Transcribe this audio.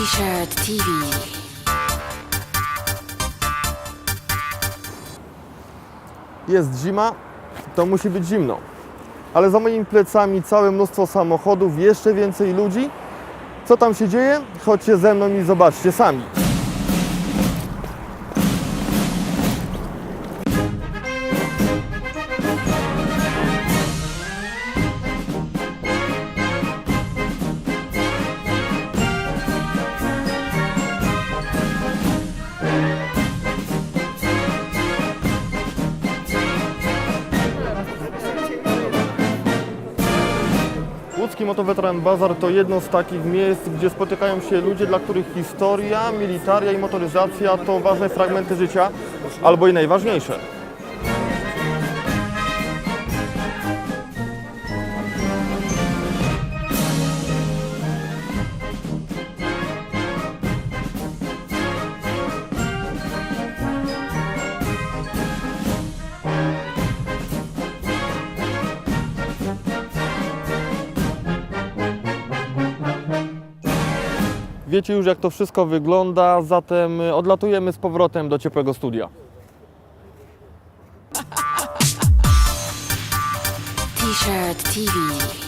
T-shirt TV. Jest zima, to musi być zimno. Ale za moimi plecami całe mnóstwo samochodów, jeszcze więcej ludzi. Co tam się dzieje? Chodźcie ze mną i zobaczcie sami. Łódzki Motoweteran Bazar to jedno z takich miejsc, gdzie spotykają się ludzie, dla których historia, militaria i motoryzacja to ważne fragmenty życia, albo i najważniejsze. Wiecie już jak to wszystko wygląda, zatem y, odlatujemy z powrotem do ciepłego studia. T-shirt TV.